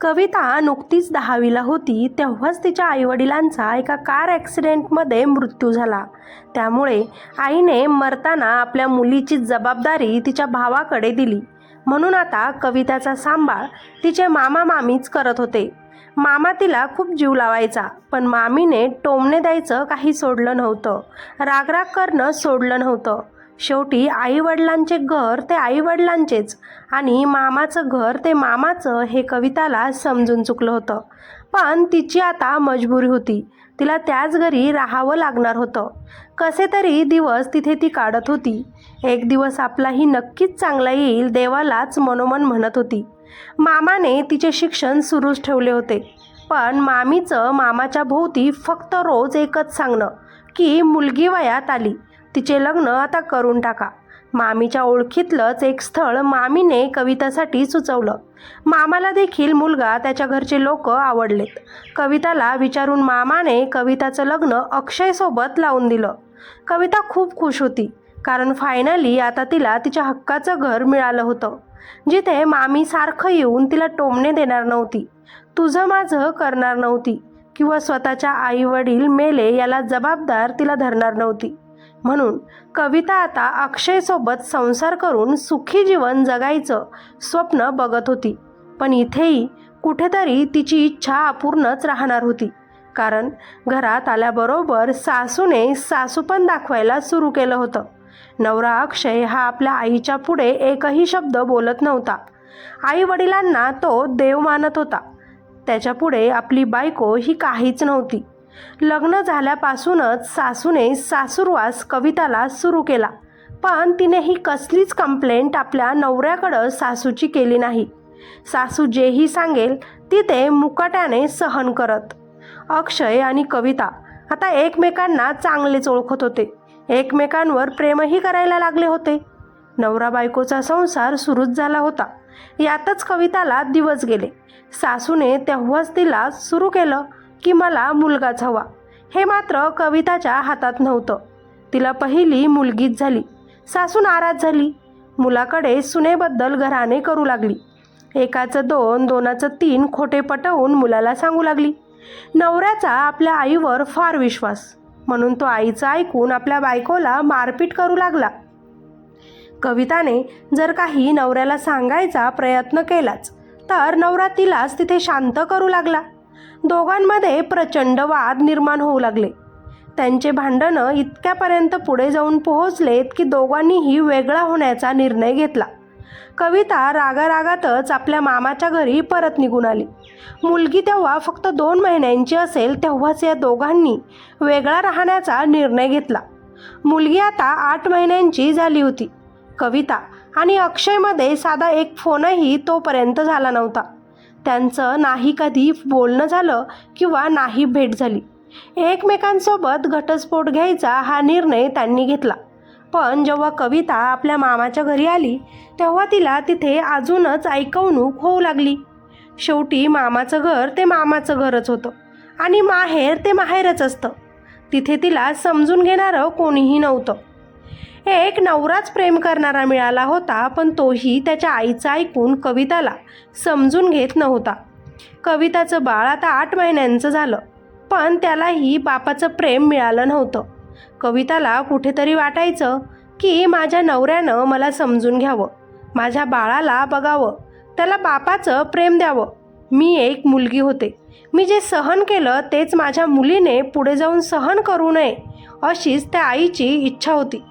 कविता नुकतीच दहावीला होती तेव्हाच तिच्या आईवडिलांचा एका कार ॲक्सिडेंटमध्ये मृत्यू झाला. त्यामुळे आईने मरताना आपल्या मुलीची जबाबदारी तिच्या भावाकडे दिली. म्हणून आता कविताचा सांभाळ तिचे मामा मामीच करत होते. मामा तिला खूप जीव लावायचा पण मामीने टोमणे द्यायचं काही सोडलं नव्हतं. रागराग करणं सोडलं नव्हतं. शेवटी आईवडिलांचे घर ते आईवडिलांचेच आणि मामाचं घर ते मामाचं हे कविताला समजून चुकलं होतं. पण तिची आता मजबुरी होती. तिला त्याच घरी राहावं लागणार होतं. कसे तरी दिवस तिथे ती काढत होती. एक दिवस आपलाही नक्कीच चांगला येईल देवालाच मनोमन म्हणत होती. मामाने तिचे शिक्षण सुरूच ठेवले होते. पण मामीचं मामाच्या भोवती फक्त रोज एकच सांगणं की मुलगी वयात आली. तिचे लग्न आता करून टाका. मामीच्या ओळखीतलंच एक स्थळ मामीने कवितासाठी सुचवलं. मामाला देखील मुलगा त्याच्या घरचे लोक आवडलेत. कविताला विचारून मामाने कविताचं लग्न अक्षयसोबत लावून दिलं. कविता खूप खुश होती कारण फायनली आता तिला तिच्या हक्काचं घर मिळालं होतं. जिथे मामी सारखं येऊन तिला टोमणे देणार नव्हती. तुझं माझं करणार नव्हती किंवा स्वतःच्या आईवडील मेले याला जबाबदार तिला धरणार नव्हती. म्हणून कविता आता अक्षयसोबत संसार करून सुखी जीवन जगायचं स्वप्न बघत होती. पण इथेही कुठेतरी तिची इच्छा अपूर्णच राहणार होती. कारण घरात आल्याबरोबर सासूने सासूपण दाखवायला सुरू केलं होतं. नवरा अक्षय हा आपल्या आईच्या पुढे एकही शब्द बोलत नव्हता. आई वडिलांना तो देव मानत होता. त्याच्यापुढे आपली बायको ही काहीच नव्हती. लग्न झाल्यापासूनच सासूने सासूरवास कविताला सुरू केला. पण तिने ही कसलीच कंप्लेंट आपल्या नवऱ्याकडं सासूची केली नाही. सासू जेही सांगेल ती ते मुकाट्याने सहन करत. अक्षय आणि कविता आता एकमेकांना चांगलेच ओळखत होते. एकमेकांवर प्रेमही करायला लागले होते. नवरा बायकोचा संसार सुरूच झाला होता. यातच कविताला दिवस गेले. सासूने तेव्हाच तिला सुरू केलं. की मला मुलगाच हवा हे मात्र कविताच्या हातात नव्हतं. तिला पहिली मुलगीच झाली. सासू नाराज झाली. मुलाकडे सुनेबद्दल घराने करू लागली. एकाचं दोन दोनाचं तीन खोटे पटवून मुलाला सांगू लागली. नवऱ्याचा आपल्या आईवर फार विश्वास. म्हणून तो आईचं ऐकून आपल्या बायकोला मारपीट करू लागला. कविताने जर काही नवऱ्याला सांगायचा प्रयत्न केलाच तर नवरा तिलाच तिथे शांत करू लागला. दोघांमध्ये प्रचंड वाद निर्माण होऊ लागले. त्यांचे भांडणं इतक्यापर्यंत पुढे जाऊन पोहोचलेत की दोघांनीही वेगळा होण्याचा निर्णय घेतला. कविता रागारागातच आपल्या मामाच्या घरी परत निघून आली. मुलगी तेव्हा फक्त दोन महिन्यांची असेल तेव्हाच या दोघांनी वेगळा राहण्याचा निर्णय घेतला. मुलगी आता आठ महिन्यांची झाली होती. कविता आणि अक्षयमध्ये साधा एक फोनही तोपर्यंत झाला नव्हता. त्यांचं नाही कधी बोलणं झालं किंवा नाही भेट झाली. एकमेकांसोबत घटस्फोट घ्यायचा हा निर्णय त्यांनी घेतला. पण जेव्हा कविता आपल्या मामाच्या घरी आली तेव्हा तिला तिथे अजूनच ऐकवणूक होऊ लागली. शेवटी मामाचं घर ते मामाचं घरच होतं आणि माहेर ते माहेरच असतं. तिथे तिला समजून घेणारं कोणीही नव्हतं. हे एक नवराच प्रेम करणारा मिळाला होता पण तोही त्याच्या आईचं ऐकून कविताला समजून घेत नव्हता. कविताचं बाळ आता आठ महिन्यांचं झालं पण त्यालाही बापाचं प्रेम मिळालं नव्हतं. कविताला कुठेतरी वाटायचं की माझ्या नवऱ्यानं मला समजून घ्यावं माझ्या बाळाला बघावं त्याला बापाचं प्रेम द्यावं. मी एक मुलगी होते. मी जे सहन केलं तेच माझ्या मुलीने पुढे जाऊन सहन करू नये अशीच त्या आईची इच्छा होती.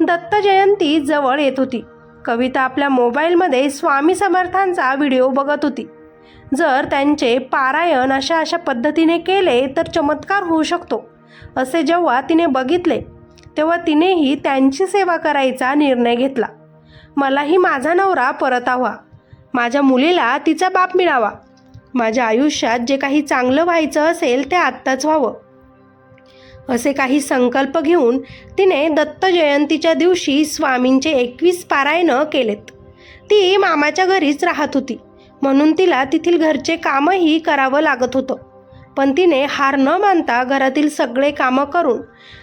दत्त जयंती जवळ येत होती. कविता आपल्या मोबाईलमध्ये स्वामी समर्थांचा व्हिडिओ बघत होती. जर त्यांचे पारायण अशा अशा पद्धतीने केले तर चमत्कार होऊ शकतो असे जेव्हा तिने बघितले तेव्हा तिनेही त्यांची सेवा करायचा निर्णय घेतला. मलाही माझा नवरा परत हवा माझ्या मुलीला तिचा बाप मिळावा. माझ्या आयुष्यात जे काही चांगलं व्हायचं असेल ते आत्ताच व्हावं. असे काही संकल्प घेऊन तिने दत्त जयंतीच्या दिवशी स्वामींचे एकवीस पारायणं केलेत. ती मामाच्या घरीच राहत होती. म्हणून तिला तेथील घरचे कामही करावं लागत होतं. पण तिने हार न मानता घरातील सगळे कामं करून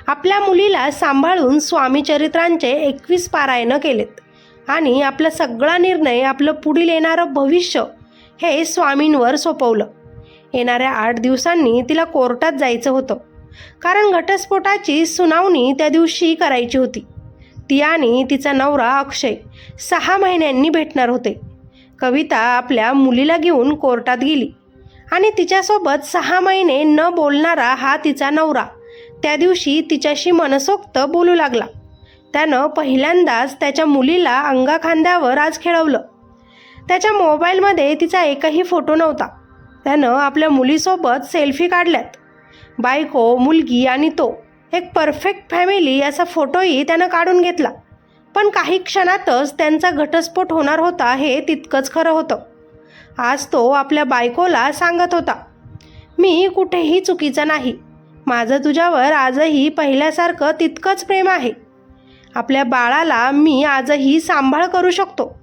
आपल्या मुलीला सांभाळून स्वामी चरित्रांचे एकवीस पारायणं केलेत. आणि आपला सगळा निर्णय आपलं पुढील येणारं भविष्य हे स्वामींवर सोपवलं. येणाऱ्या आठ दिवसांनी तिला कोर्टात जायचं होतं. कारण घटस्फोटाची सुनावणी त्या दिवशी करायची होती. ती आणि तिचा नवरा अक्षय सहा महिन्यांनी भेटणार होते. कविता आपल्या मुलीला घेऊन कोर्टात गेली आणि तिच्यासोबत सहा महिने न बोलणारा हा तिचा नवरा त्या दिवशी तिच्याशी मनसोक्त बोलू लागला. त्यानं पहिल्यांदाच त्याच्या मुलीला अंगाखांद्यावर आज खेळवलं. त्याच्या मोबाईलमध्ये तिचा एकही फोटो नव्हता. त्यानं आपल्या मुलीसोबत सेल्फी काढल्यात. बायको मुलगी आणि तो. एक परफेक्ट फॅमिली असा फोटोही त्यानं काढून घेतला. पण काही क्षणातच त्यांचा घटस्फोट होणार होता हे तितकंच खरं होतं. आज तो आपल्या बायकोला सांगत होता मी कुठेही चुकीचा नाही. माझं तुझ्यावर आजही पहिल्यासारखं तितकंच प्रेम आहे. आपल्या बाळाला मी आजही सांभाळ करू शकतो.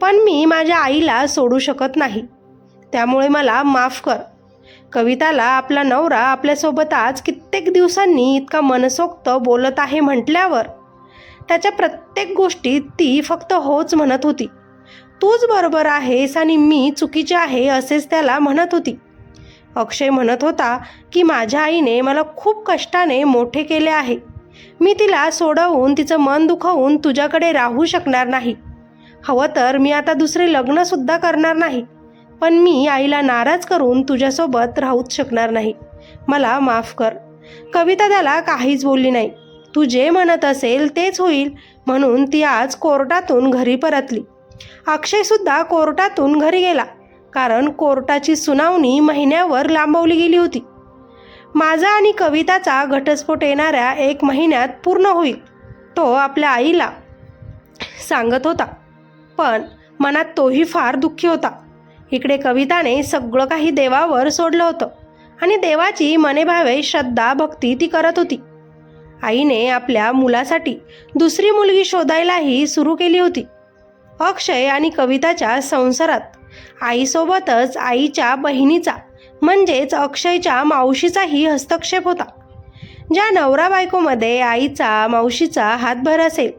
पण मी माझ्या आईला सोडू शकत नाही. त्यामुळे मला माफ कर. कविताला आपला नवरा आपल्यासोबत आज कित्येक दिवसांनी इतका मनसोक्त बोलत आहे म्हटल्यावर त्याच्या प्रत्येक गोष्टीत ती फक्त होच म्हणत होती. तूच बरोबर आहेस आणि मी चुकीचे आहे असेच त्याला म्हणत होती. अक्षय म्हणत होता की माझ्या आईने मला खूप कष्टाने मोठे केले आहे. मी तिला सोडवून तिचं मन दुखवून तुझ्याकडे राहू शकणार नाही. हवं तर मी आता दुसरे लग्नसुद्धा करणार नाही. पण मी आईला नाराज करून तुझ्यासोबत राहूच शकणार नाही. मला माफ कर. कविता त्याला काहीच बोलली नाही. तू जे म्हणत असेल तेच होईल म्हणून ती आज कोर्टातून घरी परतली. अक्षयसुद्धा कोर्टातून घरी गेला कारण कोर्टाची सुनावणी महिन्यावर लांबवली गेली होती. माझा आणि कविताचा घटस्फोट येणाऱ्या एक महिन्यात पूर्ण होईल तो आपल्या आईला सांगत होता. पण मनात तोही फार दुःखी होता. इकडे कविताने सगळं काही देवावर सोडलं होतं. आणि देवाची मनेभावे श्रद्धा भक्ती ती करत होती. आईने आपल्या मुलासाठी दुसरी मुलगी शोधायलाही सुरू केली होती. अक्षय आणि कविताच्या संसारात आईसोबतच आईच्या बहिणीचा म्हणजेच अक्षयच्या मावशीचाही हस्तक्षेप होता. ज्या नवरा बायकोमध्ये आईचा मावशीचा हातभर असेल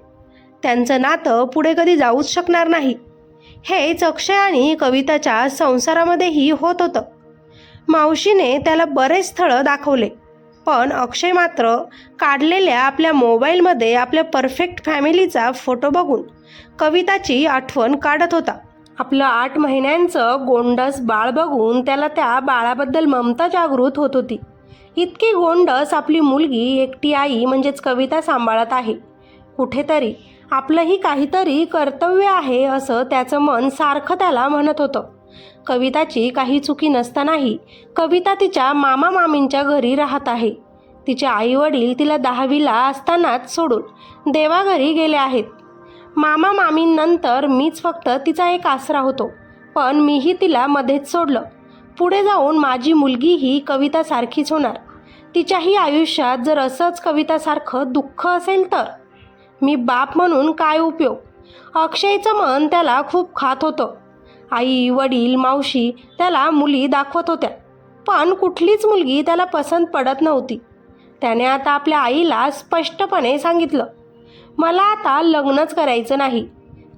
त्यांचं नातं पुढे कधी जाऊच शकणार नाही. हेच अक्षय आणि कविताच्या संसारामध्येही होत होतं. मावशीने त्याला बरेच स्थळं दाखवले पण अक्षय मात्र काढलेल्या आपल्या मोबाईलमध्ये आपल्या परफेक्ट फॅमिलीचा फोटो बघून कविताची आठवण काढत होता. आपलं आठ महिन्यांचं गोंडस बाळ बघून त्याला त्या बाळाबद्दल ममता जागृत होत होती. इतकी गोंडस आपली मुलगी एकटी आई म्हणजेच कविता सांभाळत आहे. कुठेतरी आपलंही काहीतरी कर्तव्य आहे असं त्याचं मन सारखं त्याला म्हणत होतं. कविताची काही चुकी नसतानाही कविता तिच्या मामा मामींच्या घरी राहत आहे. तिचे आई वडील तिला दहावीला असतानाच सोडून देवाघरी गेले आहेत. मामा मामींनंतर मीच फक्त तिचा एक आसरा होतो पण मीही तिला मध्येच सोडलं. पुढे जाऊन माझी मुलगी ही कवितासारखीच होणार. तिच्याही आयुष्यात जर असंच कवितासारखं दुःख असेल तर मी बाप म्हणून काय उपयोग? अक्षयचं मन त्याला खूप खात होतं. आई वडील मावशी त्याला मुली दाखवत होत्या. पण कुठलीच मुलगी त्याला पसंत पडत नव्हती. त्याने आता आपल्या आईला स्पष्टपणे सांगितलं मला आता लग्नच करायचं नाही.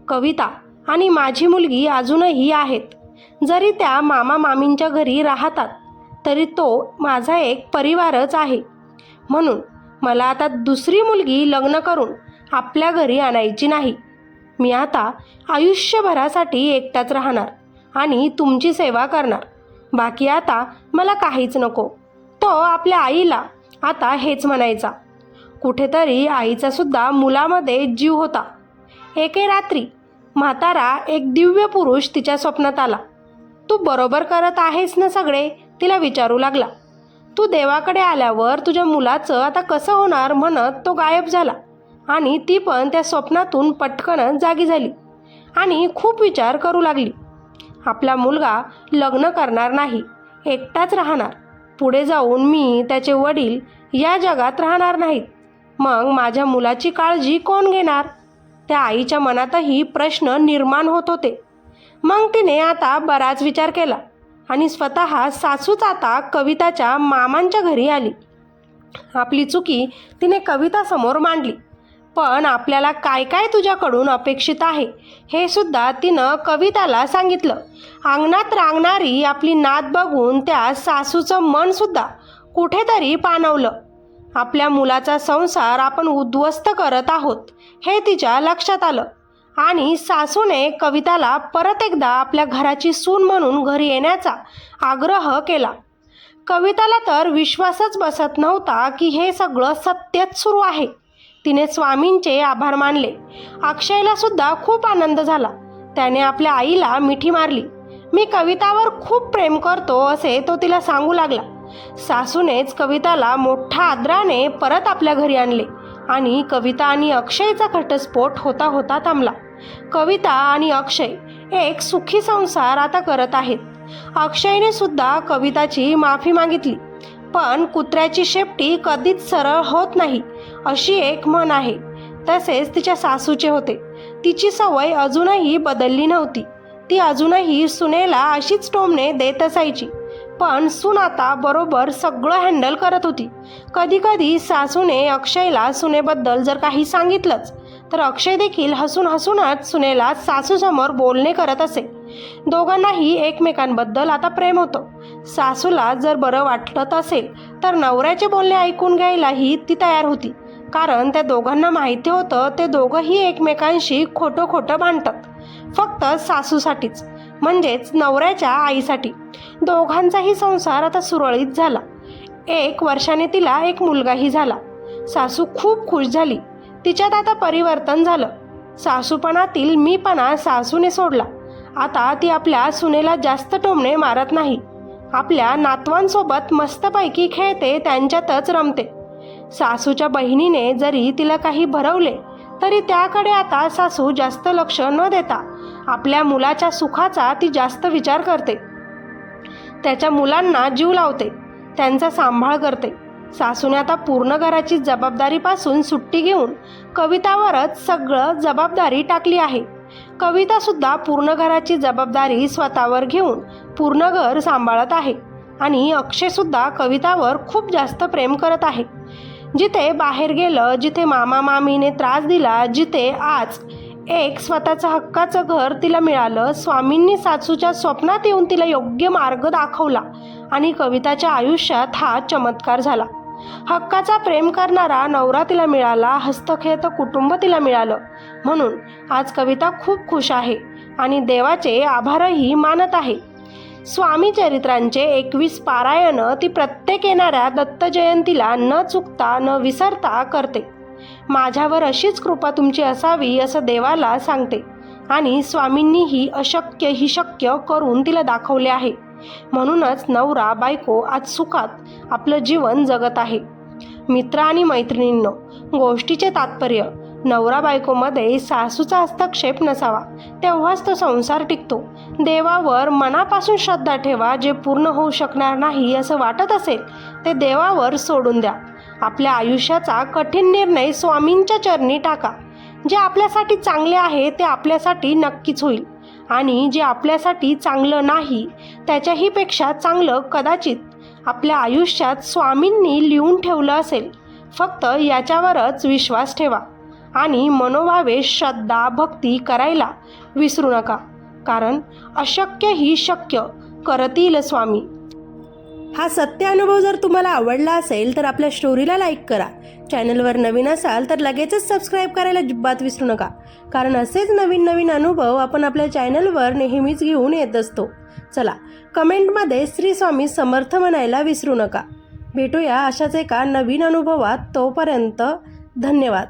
कविता आणि माझी मुलगी अजूनही आहेत. जरी त्या मामा मामींच्या घरी राहतात तरी तो माझा एक परिवारच आहे. म्हणून मला आता दुसरी मुलगी लग्न करून आपल्या घरी आणायची नाही. मी आता आयुष्यभरासाठी एकटाच राहणार आणि तुमची सेवा करणार. बाकी आता मला काहीच नको. तो आपल्या आईला आता हेच म्हणायचा. कुठेतरी आईचा सुद्धा मुलामध्ये जीव होता. एके रात्री म्हातारा एक दिव्य पुरुष तिच्या स्वप्नात आला. तू बरोबर करत आहेस ना सगळे? तिला विचारू लागला. तू देवाकडे आल्यावर तुझ्या मुलाचं आता कसं होणार? म्हणत तो गायब झाला. आणि ती पण त्या स्वप्नातून पटकन जागी झाली आणि खूप विचार करू लागली. आपला मुलगा लग्न करणार नाही एकटाच राहणार. पुढे जाऊन मी त्याचे वडील या जगात राहणार नाहीत. मग माझ्या मुलाची काळजी कोण घेणार? त्या आईच्या मनातही प्रश्न निर्माण होत होते. मग तिने आता बराच विचार केला आणि स्वतः सासूच आता कविताच्या मामांच्या घरी आली. आपली चुकी तिने कवितासमोर मांडली. पण आपल्याला काय काय तुझ्याकडून अपेक्षित आहे? हे सुद्धा तिनं कविताला सांगितलं. अंगणात रांगणारी आपली नात बघून त्या सासूचं मनसुद्धा कुठेतरी पाणवलं आपल्या मुलाचा संसार आपण उद्ध्वस्त करत आहोत हे तिच्या लक्षात आलं. आणि सासूने कविताला परत एकदा आपल्या घराची सून म्हणून घरी येण्याचा आग्रह केला. कविताला तर विश्वासच बसत नव्हता की हे सगळं सत्यच सुरू आहे. तिने स्वामींचे आभार मानले. अक्षयला सुद्धा खूप आनंद झाला. त्याने आपल्या आईला मिठी मारली. मी कवितावर खूप प्रेम करतो असे तो तिला सांगू लागला. सासूनेच कविताला मोठ्या आदराने परत आपल्या घरी आणले आणि कविता आणि अक्षयचा घटस्फोट होता होता थांबला. कविता आणि अक्षय एक सुखी संसार आता करत आहेत. अक्षयने सुद्धा कविताची माफी मागितली. पण कुत्र्याची शेपटी कधीच सरळ होत नाही अशी एक म्हण आहे. तसेच तिच्या सासूचे होते. तिची सवय अजूनही बदलली नव्हती. ती अजूनही सुनेला अशीच टोमणे देत असायची. पण सून आता बरोबर सगळं हँडल करत होती. कधीकधी सासूने अक्षयला सुनेबद्दल जर काही सांगितलंच तर अक्षय देखील हसून हसूनच सुनेला सासूसमोर बोलणे करत असे. दोघांनाही एकमेकांबद्दल आता प्रेम होतं. सासूला जर बरं वाटत असेल तर नवऱ्याचे बोलणे ऐकून घ्यायलाही ती तयार होती. कारण त्या दोघांना माहिती होतं ते दोघंही एकमेकांशी खोटं खोटं बांधतात फक्त सासूसाठीच म्हणजेच नवऱ्याच्या आईसाठी. दोघांचाही संसार आता सुरळीत झाला. एक वर्षाने तिला एक मुलगाही झाला. सासू खूप खुश झाली. तिच्यात आता परिवर्तन झालं. सासूपणातील मीपणा सासूने सोडला. आता ती आपल्या सुनेला जास्त टोमणे मारत नाही. आपल्या नातवांसोबत मस्तपैकी खेळते त्यांच्यातच रमते. सासूच्या बहिणीने जरी तिला काही भरवले तरी त्याकडे आता सासू जास्त लक्ष न देता आपल्या मुलाच्या सुखाचा ती जास्त विचार करते. त्याच्या मुलांना जीव लावते त्यांचा सांभाळ करते. सासूने आता पूर्ण घराची जबाबदारीपासून सुट्टी घेऊन कवितावरच सगळं जबाबदारी टाकली आहे. कविता सुद्धा पूर्ण घराची जबाबदारी स्वतःवर घेऊन पूर्ण घर सांभाळत आहे. आणि अक्षय सुद्धा कवितावर खूप जास्त प्रेम करत आहे. जिथे बाहेर गेलं जिथे मामा मामीने त्रास दिला जिथे आज एक स्वतःचं हक्काचं घर तिला मिळालं स्वामींनी सासूच्या स्वप्नात येऊन तिला योग्य मार्ग दाखवला आणि कविताच्या आयुष्यात हा चमत्कार झाला. हक्काचा प्रेम करणारा नवरा तिला मिळाला हस्तखेत कुटुंब तिला मिळालं. म्हणून आज कविता खूप खुश आहे आणि देवाचे आभारही मानत आहे. स्वामी चरित्रांचे एकवीस पारायण ती प्रत्येक येणाऱ्या दत्त जयंतीला न चुकता न विसरता करते. माझ्यावर अशीच कृपा तुमची असावी असं देवाला सांगते आणि स्वामींनीही अशक्य ही शक्य करून तिला दाखवले आहे. म्हणूनच नवरा बायको आज सुखात आपलं जीवन जगत आहे. मित्र आणि मैत्रिणींनो गोष्टीचे तात्पर्य नवरा बायकोमध्ये सासूचा हस्तक्षेप नसावा तेव्हाच तो संसार टिकतो. देवावर मनापासून श्रद्धा ठेवा जे पूर्ण होऊ शकणार नाही असं वाटत असेल ते देवावर सोडून द्या. आपल्या आयुष्याचा कठीण निर्णय स्वामींच्या चरणी टाका. जे आपल्यासाठी चांगले आहे ते आपल्यासाठी नक्कीच होईल. आणि जे आपल्यासाठी चांगलं नाही त्याच्याही पेक्षा चांगलं कदाचित आपल्या आयुष्यात स्वामींनी लिहून ठेवलं असेल. फक्त याच्यावरच विश्वास ठेवा आणि मनोभावे श्रद्धा भक्ती करायला विसरू नका. कारण अशक्य ही शक्य करतील स्वामी. हा सत्य अनुभव जर तुम्हाला आवडला असेल तर आपल्या स्टोरीला लाईक करा. चॅनलवर नवीन असाल तर लगेचच सबस्क्राईब करायला जिब्बात विसरू नका. कारण असेच नवीन नवीन अनुभव आपण आपल्या चॅनलवर नेहमीच घेऊन येत असतो. चला कमेंटमध्ये श्री स्वामी समर्थ म्हणायला विसरू नका. भेटूया अशाच एका नवीन अनुभवात तोपर्यंत धन्यवाद.